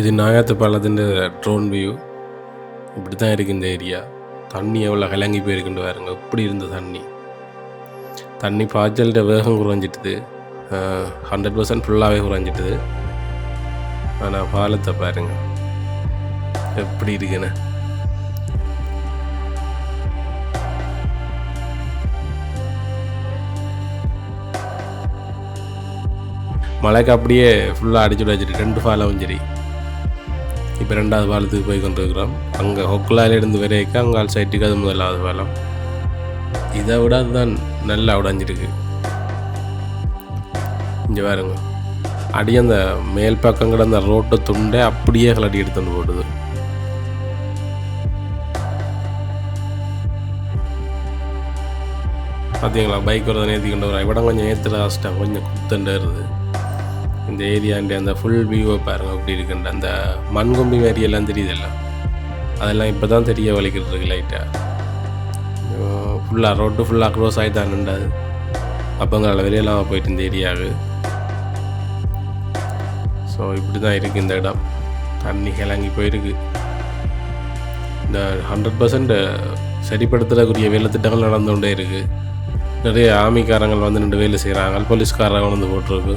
இது நாயாத்து பாலத்தின் drone view இப்படி தான் இருக்குது இந்த ஏரியா தண்ணி எவ்வளோ கலங்கி போயிருக்குன்னு பாருங்க. இப்படி இருந்த தண்ணி? தண்ணி பாய்ச்சல்கிட்ட வேகம் குறைஞ்சிட்டுது. ஹண்ட்ரட் பர்சன்ட் ஃபுல்லாகவே குறைஞ்சிட்டுது. ஆனால் பாலத்தை பாருங்க. எப்படி இருக்குன்னு. மழைக்கு அப்படியே ஃபுல்லாக அடிச்சுட்டு வச்சுட்டு ரெண்டு ஃபாலாவும் சரி இப்போ ரெண்டாவது பாலத்துக்கு போய் கொண்டிருக்கிறோம். அங்கே ஹொக்கலாலேருந்து வரைக்கும் அங்கே ஆள் சைட்டுக்கு அது முதலாவது பாலம். இதை விட அதுதான் நல்லா உடஞ்சிருக்கு. இங்கே பாருங்க. அடி அந்த மேல் பக்கம் கிடந்த ரோட்டை துண்டை அப்படியே கலட்டி எடுத்துட்டு போடுது. பார்த்தீங்களா பைக் வரதை நேர்த்தி கொண்டு வர இவடம் கொஞ்சம் ஏற்றுல கஷ்டம் கொஞ்சம் குத்தண்டாருது இந்த ஏரியாண்ட அந்த ஃபுல் வியூவை பாருங்க அப்படி இருக்குன்ற அந்த மண்கொம்பி மாதிரி மாதிரியெல்லாம் தெரியுதுல்ல? அதெல்லாம் இப்போ தான் தெரிய வலிக்கிறது இருக்கு லைட்டாக ஃபுல்லாக ரோட்டு ஃபுல்லாக க்ளோஸ் ஆகி தான் நின்றாது அப்போங்கிற வெளியெல்லாம் போயிட்டு இந்த ஏரியாவுக்கு ஸோ இப்படி தான் இருக்குது இந்த இடம். தண்ணி கிளங்கி போயிருக்கு. இந்த ஹண்ட்ரட் பர்சன்ட் சரிப்படுத்துறக்கூடிய வேலை திட்டங்கள் நடந்து கொண்டே இருக்குது நிறைய ஆமிக்காரங்கள் வந்து நின்று வேலை செய்கிறாங்க போலீஸ்காரங்க வந்து போட்டிருக்கு.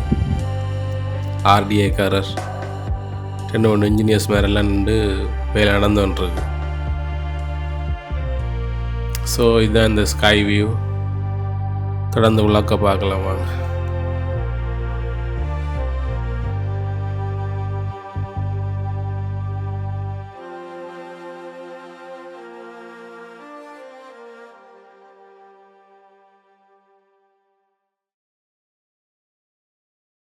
ஆர்டிஏக்காரர். ரெண்டு மூணு இன்ஜினியர்ஸ் மாதிரிலாம் நின்று வேலை நடந்து ஸோ இதுதான் இந்த ஸ்கை வியூ தொடர்ந்து உள்ளாக்க பார்க்கலாம் வாங்க.